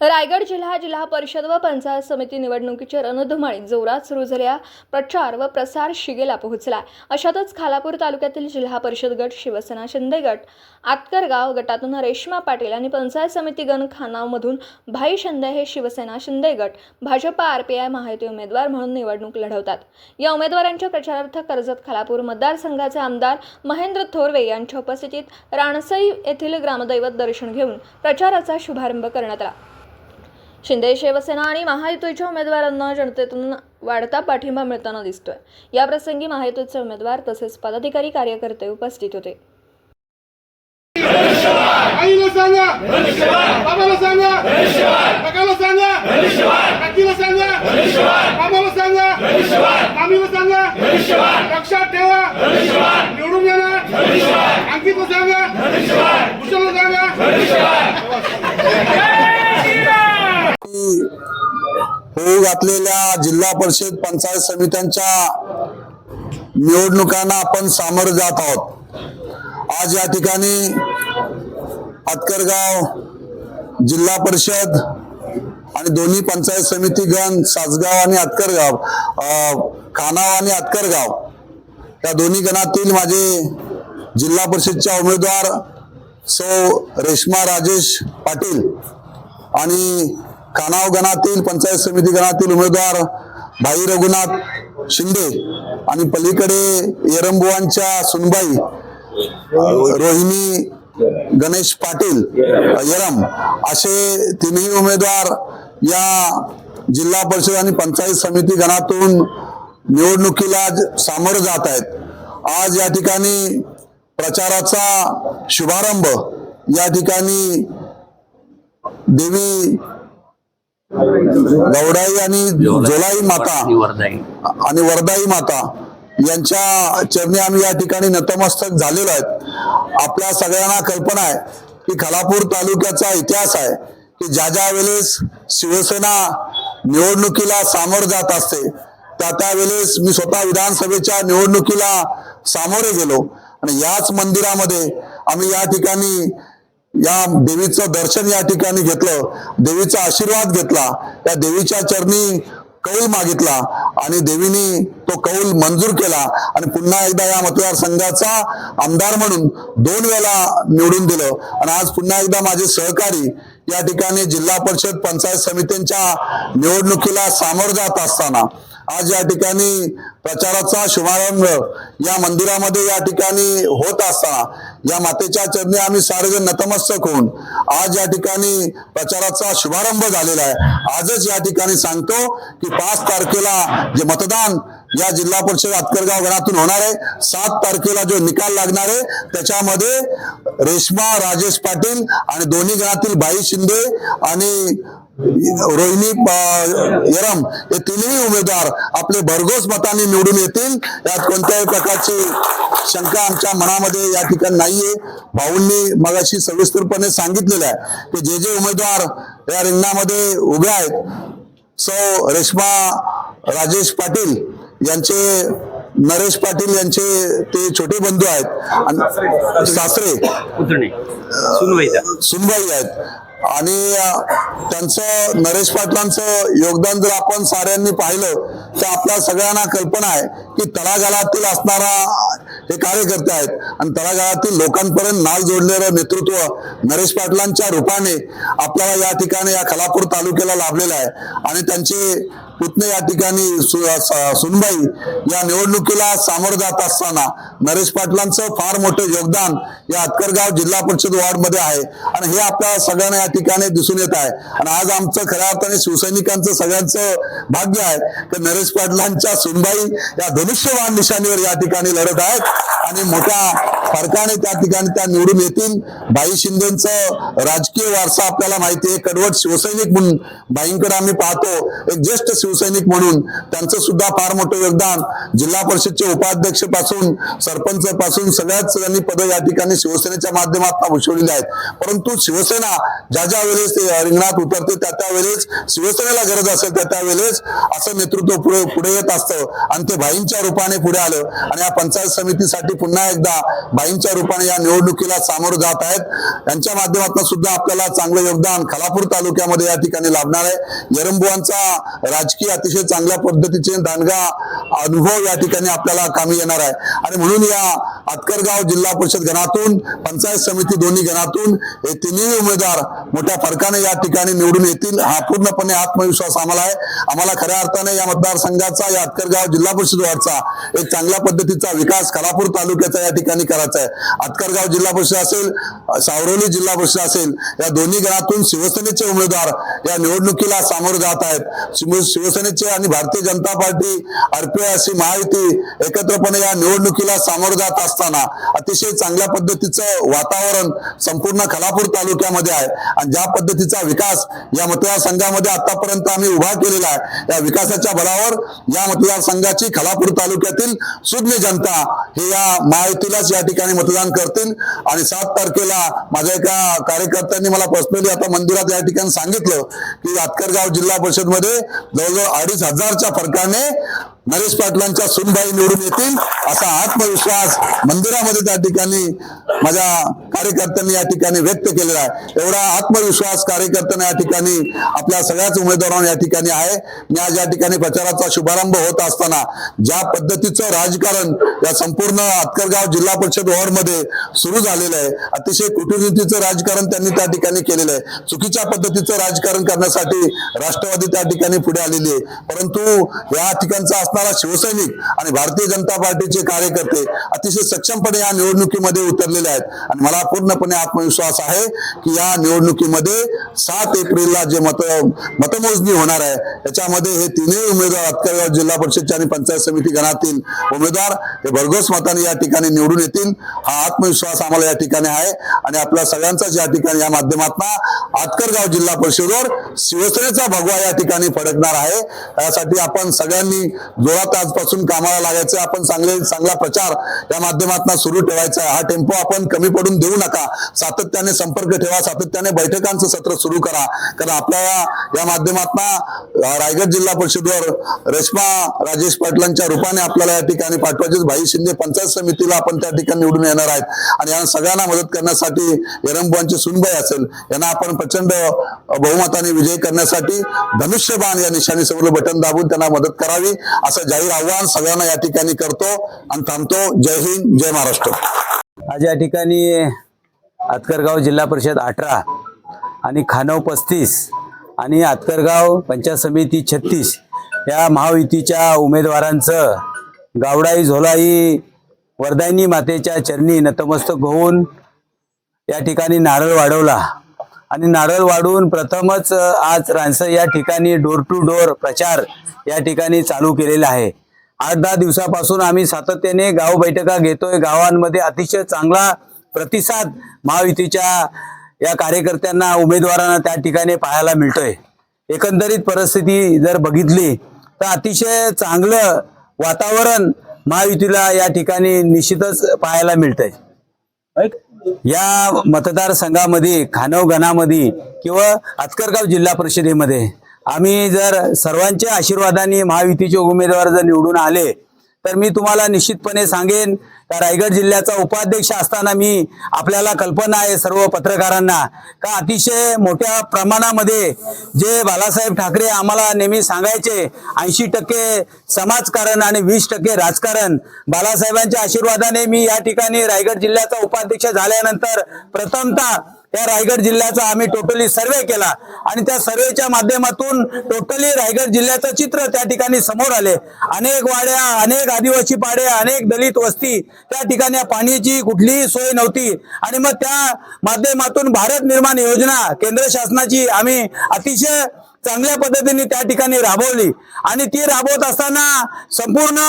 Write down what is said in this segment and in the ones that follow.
रायगड जिल्हा जिल्हा परिषद व पंचायत समिती निवडणुकीच्या रणधुमाळी जोरात सुरू झाल्या प्रचार व प्रसार शिगेला पोहोचला. अशातच खालापूर तालुक्यातील जिल्हा परिषद गट शिवसेना शिंदे गट आतकरगाव गटातून रेश्मा पाटील आणि पंचायत समिती गण खानावमधून भाई शिंदे हे शिवसेना शिंदे गट भाजपा आरपीआय महायुती उमेदवार म्हणून निवडणूक लढवतात. या उमेदवारांच्या प्रचारार्थ कर्जत खालापूर मतदारसंघाचे आमदार महेंद्र थोरवे यांच्या उपस्थितीत राणसई येथील ग्रामदैवत दर्शन घेऊन प्रचाराचा शुभारंभ करण्यात आला. शिंदे शिवसेना आणि महायुतीच्या उमेदवारांना जनतेतून वाढता पाठिंबा मिळताना दिसतोय. या प्रसंगी महायुतीचे उमेदवार तसेच पदाधिकारी कार्यकर्ते उपस्थित होते. लक्षात ठेवा. निवडून येणार. सांगा. सांगा. होऊ घातलेल्या जिल्हा परिषद पंचायत समित्यांच्या निवडणुकांना आपण सामोरं जात आहोत. आज या ठिकाणी अतकरगाव जिल्हा परिषद आणि दोन्ही पंचायत समिती गण सासगाव आणि अतकरगाव खानाव आणि अतकरगाव या दोन्ही गणातील माझे जिल्हा परिषदच्या उमेदवार सौ रेश्मा राजेश पाटील आणि कानाव गणातील पंचायत समिती गणातील उमेदवार भाई रघुनाथ शिंदे आणि पलीकडे येरंबुवांच्या सुनबाई रोहिणी गणेश पाटील यरम असे तिन्ही उमेदवार या जिल्हा परिषद आणि पंचायत समिती गणातून निवडणुकीला सामोरं जात आहेत. आज या ठिकाणी प्रचाराचा शुभारंभ या ठिकाणी देवी गौडाई आणि जोलाई माता आणि वरदाई माता यांच्या चरणी आम्ही या ठिकाणी नतमस्तक झालेलो आहेत. आपल्या सगळ्यांना कल्पना आहे की खालापूर तालुक्याचा इतिहास आहे की ज्या ज्या वेळेस शिवसेना निवडणुकीला सामोर जात असते त्या त्या वेळेस मी स्वतः विधानसभेच्या निवडणुकीला सामोरे गेलो. आणि याच मंदिरामध्ये आम्ही या ठिकाणी या देवीचं दर्शन या ठिकाणी घेतलं देवीचा आशीर्वाद घेतला त्या देवीच्या चरणी कौल मागितला आणि देवीने तो कौल मंजूर केला आणि पुन्हा एकदा या मतदारसंघाचा आमदार म्हणून दोन वेळा निवडून दिलं. आणि आज पुन्हा एकदा माझे सहकारी या ठिकाणी जिल्हा परिषद पंचायत समित्यांच्या निवडणुकीला सामोर जात असताना आज या ठिकाणी प्रचाराचा शुभारंभ या मंदिरामध्ये या ठिकाणी होत असताना या मातेच्या चरणी आम्ही सारेजण नतमस्तक होऊन आज या ठिकाणी प्रचाराचा शुभारंभ झालेला आहे. आजच या ठिकाणी सांगतो की पाच तारखेला जे मतदान या जिल्हा परिषद आतकरगाव गणातून होणार आहे. सात तारखेला जो निकाल लागणार आहे त्याच्यामध्ये रेश्मा राजेश पाटील आणि दोन्ही गणातील बाई शिंदे आणि रोहिणी यरम हे तिन्ही उमेदवार आपले भरघोस मताने निवडून येतील. यात कोणत्याही प्रकारची शंका आमच्या मनामध्ये या ठिकाणी नाहीये. भाऊंनी मगाशी सविस्तरपणे सांगितलेलं आहे की जे जे उमेदवार या रिंगणामध्ये उभे आहेत सौ रेश्मा राजेश पाटील यांचे नरेश पाटील यांचे ते छोटे बंधू आहेत. आणि सासरे. सुनबाई आहेत. आणि त्यांचं नरेश पाटलांचं योगदान जर आपण साऱ्यांनी पाहिलं तर आपल्या सगळ्यांना कल्पना आहे की तळागाळातील असणारा हे कार्यकर्ते आहेत. आणि तळागाळातील लोकांपर्यंत नाल जोडलेलं नेतृत्व नरेश पाटलांच्या रूपाने आपल्याला या ठिकाणी या खलापूर तालुक्याला लाभलेलं आहे. आणि त्यांचे पुतणे या ठिकाणी सु- सुनबाई या निवडणुकीला सामोरं जात असताना नरेश पाटलांचं फार मोठं योगदान या अतकरगाव जिल्हा परिषद वॉर्डमध्ये आहे. आणि हे आपल्या सगळ्यांना या ठिकाणी दिसून येत आहे. आणि आज आमचं खऱ्या अर्थाने शिवसैनिकांचं सगळ्यांचं भाग्य आहे की नरेश पाटलांच्या सुनबाई या धनुष्यवान निशाणीवर या ठिकाणी लढत आहेत. आणि मोठ्या फरकाने त्या ठिकाणी त्या निवडून येतील. बाई शिंदेचं राजकीय वारसा आपल्याला माहिती आहे. कडवट शिवसैनिक म्हणून बाईंकडे आम्ही पाहतो. एक ज्येष्ठ शिवसैनिक म्हणून त्यांचं सुद्धा फार मोठं योगदान जिल्हा परिषदचे उपाध्यक्षपासून सरपंच पासून सगळ्याच त्यांनी पदं या ठिकाणी शिवसेनेच्या माध्यमातून भूषवलेली आहेत. परंतु शिवसेना ज्या ज्या वेळेस ते रिंगणात उतरते त्या त्या वेळेस शिवसेनेला गरज असेल त्या त्यावेळेस असं नेतृत्व पुढे पुढे येत असतं. आणि ते भाईंच्या रूपाने पुढे आलं. आणि या पंचायत समितीसाठी पुन्हा एकदा बाईंच्या रूपाने या निवडणुकीला सामोरं जात आहेत. यांच्या माध्यमातून सुद्धा आपल्याला चांगलं योगदान खालापूर तालुक्यामध्ये या ठिकाणी लाभणार आहे. यरंबुवांचा राजकीय अतिशय चांगल्या पद्धतीचे दांडगा अनुभव या ठिकाणी आपल्याला कामी येणार आहे. आणि म्हणून या आतकरगाव जिल्हा परिषद गणातून पंचायत समिती दोन्ही गणातून हे तिन्ही उमेदवार मोठ्या फरकाने या ठिकाणी निवडून येतील. हा पूर्णपणे आत्मविश्वास आम्हाला आहे. आम्हाला खऱ्या अर्थाने या मतदारसंघाचा या आतकरगाव जिल्हा परिषद वार्डचा एक चांगल्या पद्धतीचा विकास खालापूर तालुक्याचा या ठिकाणी करायचा आहे. आतकरगाव जिल्हा परिषद असेल सावरोली जिल्हा परिषद असेल या दोन्ही गणातून शिवसेनेचे उमेदवार या निवडणुकीला सामोरं जात आहेत. शिवसेनेचे आणि भारतीय जनता पार्टी आरपीआय अशी महायुती एकत्रपणे या निवडणुकीला सामोरं जात असतात. असताना अतिशय चांगल्या पद्धतीचं वातावरण संपूर्ण खलापूर तालुक्यामध्ये आहे. आणि ज्या पद्धतीचा विकास या मतदारसंघामध्ये आतापर्यंत आम्ही उभा केलेला आहे या विकासाच्या बळावर या मतदारसंघाची खलापूर तालुक्यातील सुज्ञ जनता हे या महायुतीलाच या ठिकाणी मतदान करतील. आणि सात तारखेला माझ्या एका कार्यकर्त्यांनी मला पर्सनली आता मंदिरात या ठिकाणी सांगितलं की आतकरगाव जिल्हा परिषदमध्ये जवळजवळ अडीच हजारच्या फरकाने नरेश पाटलांच्या सुनबाई निवडून येतील असा आत्मविश्वास मंदिरामध्ये त्या ठिकाणी माझ्या कार्यकर्त्यांनी या ठिकाणी व्यक्त केलेला आहे. एवढा आत्मविश्वास कार्यकर्त्यांना या ठिकाणी आपल्या सगळ्याच उमेदवारांना या ठिकाणी आहे. मी आज या ठिकाणी प्रचाराचा शुभारंभ होत असताना ज्या पद्धतीचं राजकारण या संपूर्ण आतकरगाव जिल्हा परिषद वॉर्डमध्ये सुरू झालेलं आहे अतिशय कुटनीतीचं राजकारण त्यांनी त्या ठिकाणी केलेलं आहे. चुकीच्या पद्धतीचं राजकारण करण्यासाठी राष्ट्रवादी त्या ठिकाणी पुढे आलेली आहे. परंतु या ठिकाणचा शिवसैनिक आणि भारतीय जनता पार्टीचे कार्यकर्ते अतिशय सक्षमपणे या निवडणुकीमध्ये उतरलेले आहेत. आणि मला पूर्णपणे आत्मविश्वास आहे की या निवडणुकीमध्ये सात एप्रिलला जे मत मतमोजणी होणार आहे त्याच्यामध्ये हे तिन्ही उमेदवार अतकरगाव जिल्हा परिषदचे आणि पंचायत समिती गणातील उमेदवार हे भरघोस मताने या ठिकाणी निवडून येतील. हा आत्मविश्वास आम्हाला या ठिकाणी आहे. आणि आपल्या सगळ्यांचाच या ठिकाणी या माध्यमातून आतकरगाव जिल्हा परिषदवर शिवसेनेचा भगवा या ठिकाणी फडकणार आहे. त्यासाठी आपण सगळ्यांनी जोरात आजपासून कामाला लागायचं. आपण चांगले चांगला प्रचार या माध्यमातून सुरू ठेवायचा आहे. हा टेम्पो आपण कमी पडून देऊ नका. सातत्याने संपर्क ठेवा. सातत्याने बैठकांचं सत्र सुरू करा. कारण आपल्या या माध्यमातून रायगड जिल्हा परिषदेवर रेश्मा राजेश पाटलांच्या रूपाने आपल्याला या ठिकाणी पाठवायचे. भाई शिंदे पंचायत समितीला आपण त्या ठिकाणी निवडून येणार आहेत. आणि या सगळ्यांना मदत करण्यासाठी यरंबुवांची सुनबाई असेल. यांना आपण प्रचंड बहुमताने विजय करण्यासाठी धनुष्यबाण या निशाणी समोर बटन दाबून त्यांना मदत करावी. असं जाहीर आव्हान सगळ्यांना या ठिकाणी करतो आणि थांबतो. जय हिंद जय महाराष्ट्र. आज या ठिकाणी आतकरगाव जिल्हा परिषद अठरा आणि खानव पस्तीस आणि आतकरगाव पंचायत समिती छत्तीस या महायुतीच्या उमेदवारांचं गावडाई झोलाई वरदायनी मातेच्या चरणी नतमस्तक होऊन या ठिकाणी नारळ वाढवला. आणि नारळ वाढून प्रथमच आज रानसर या ठिकाणी डोर टू डोर प्रचार या ठिकाणी चालू केलेला आहे. आठ दहा दिवसापासून आम्ही सातत्याने गाव बैठका घेतोय. गावांमध्ये अतिशय चांगला प्रतिसाद महायुतीच्या या कार्यकर्त्यांना उमेदवारांना त्या ठिकाणी पाहायला मिळतोय. एकंदरीत परिस्थिती जर बघितली तर अतिशय चांगलं वातावरण महायुतीला या ठिकाणी निश्चितच पाहायला मिळतंय. या मतदारसंघामध्ये खानवगणामध्ये किंवा आतकरगाव जिल्हा परिषदेमध्ये आम्ही जर सर्वांच्या आशीर्वादाने महायुतीचे उमेदवार जर निवडून आले तर मी तुम्हाला निश्चितपणे सांगेन का रायगड जिल्ह्याचा उपाध्यक्ष असताना मी आपल्याला कल्पना आहे सर्व पत्रकारांना. का अतिशय मोठ्या प्रमाणामध्ये जे बालासाहेब ठाकरे आम्हाला नेहमी सांगायचे ऐंशी टक्के समाजकारण आणि वीस टक्के राजकारण. बालासाहेबांच्या आशीर्वादाने मी या ठिकाणी रायगड जिल्ह्याचा उपाध्यक्ष झाल्यानंतर प्रथमतः त्या रायगड जिल्ह्याचा आम्ही टोटली सर्वे केला. आणि त्या सर्वेच्या माध्यमातून टोटली रायगड जिल्ह्याचं चित्र त्या ठिकाणी समोर आले. अनेक वाड्या अनेक आदिवासी पाड्या अनेक दलित वस्ती त्या ठिकाणी पाण्याची कुठलीही सोय नव्हती. आणि मग त्या माध्यमातून भारत निर्माण योजना केंद्र शासनाची आम्ही अतिशय चांगल्या पद्धतीने त्या ठिकाणी राबवली. आणि ती राबवत असताना संपूर्ण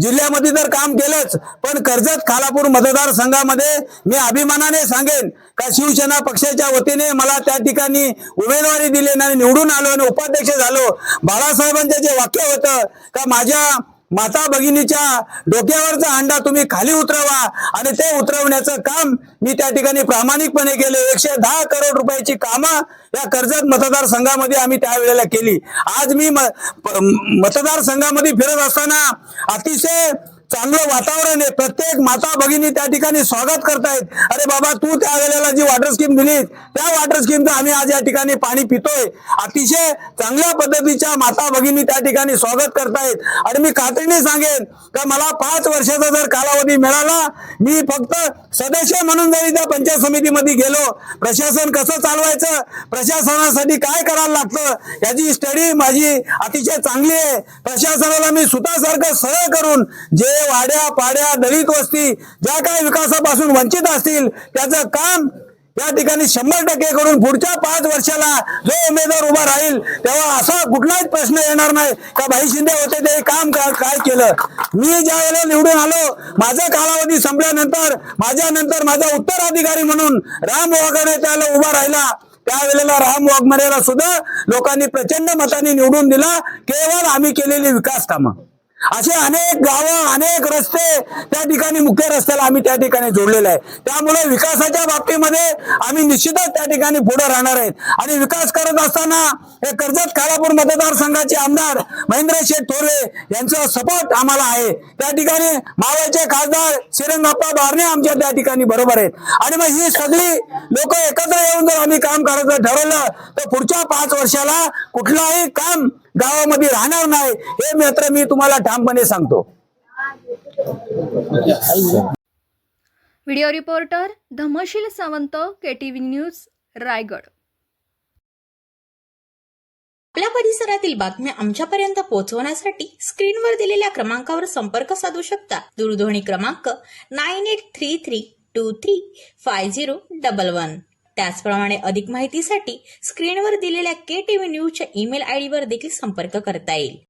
जिल्ह्यामध्ये तर काम केलंच पण कर्जत खालापूर मतदारसंघामध्ये मी अभिमानाने सांगेन का शिवसेना पक्षाच्या वतीने मला त्या ठिकाणी उमेदवारी दिली आणि निवडून आलो आणि उपाध्यक्ष झालो. बाळासाहेबांचं जे वाक्य होतं का माझ्या माता भगिनीच्या डोक्यावरचा अंडा तुम्ही खाली उतरवा आणि ते उतरवण्याचं काम मी त्या ठिकाणी प्रामाणिकपणे केले. एकशे दहा करोड रुपयाची कामं या कर्जत मतदारसंघामध्ये आम्ही त्यावेळेला केली. आज मी मतदारसंघामध्ये फिरत असताना अतिशय चांगलं वातावरण आहे. प्रत्येक माता भगिनी त्या ठिकाणी स्वागत करतायत. अरे बाबा तू त्या वेळेला जी वॉटर स्कीम दिली त्या वॉटर स्कीमचं आम्ही आज या ठिकाणी पाणी पितोय. अतिशय चांगल्या पद्धतीच्या माता भगिनी त्या ठिकाणी स्वागत करतायत. आणि मी खात्रीने सांगेन का मला पाच वर्षाचा जर कालावधी मिळाला मी फक्त सदस्य म्हणून जरी त्या पंचायत समितीमध्ये गेलो प्रशासन कसं चालवायचं प्रशासनासाठी काय करायला लागतं याची स्टडी माझी अतिशय चांगली आहे. प्रशासनाला मी सुतासारखं सरळ करून जे वाड्या पाड्या दलित वस्ती ज्या काही विकासापासून वंचित असतील त्याचं काम या ठिकाणी शंभर टक्के करून पुढच्या पाच वर्षाला जो उमेदवार उभा राहील तेव्हा असा कुठलाच प्रश्न येणार नाही का भाई शिंदे होते ते काम का- काय केलं? मी ज्या वेळेला निवडून आलो माझा कालावधी संपल्यानंतर माझ्या नंतर माझा उत्तराधिकारी म्हणून राम वाघाने त्याला उभा राहिला. त्यावेळेला राम वाघमरेला सुद्धा लोकांनी प्रचंड मताने निवडून दिला. केवळ आम्ही केलेली विकास कामं असे अनेक गावं अनेक रस्ते त्या ठिकाणी मुख्य रस्त्याला आम्ही त्या ठिकाणी जोडलेले आहे. त्यामुळे विकासाच्या बाबतीमध्ये आम्ही निश्चितच त्या ठिकाणी पुढे राहणार आहेत. आणि विकास करत असताना हे कर्जत खालापूर मतदारसंघाचे आमदार महेंद्र शेठ थोरे यांचा सपोर्ट आम्हाला आहे. त्या ठिकाणी मावळचे खासदार श्रीरंगाप्पा बारणे आमच्या त्या ठिकाणी बरोबर आहेत. आणि मग ही सगळी लोक एकत्र येऊन जर आम्ही काम करायचं ठरवलं तर पुढच्या पाच वर्षाला कुठलाही काम गावामध्ये राहणार नाही हे मात्र मी तुम्हाला ठामपणे सांगतो. Video reporter Dhamsheel Sawant K T V news Raigad. आपल्या परिसरातील बातम्या आमच्यापर्यंत पोहोचवण्यासाठी स्क्रीनवर दिलेल्या क्रमांकावर संपर्क साधू शकता. दूरध्वनी क्रमांक nine eight three three two three five zero double one. त्याचप्रमाणे अधिक माहितीसाठी स्क्रीनवर दिलेल्या के टीव्ही न्यूजच्या ईमेल आय डीवर देखील संपर्क करता येईल.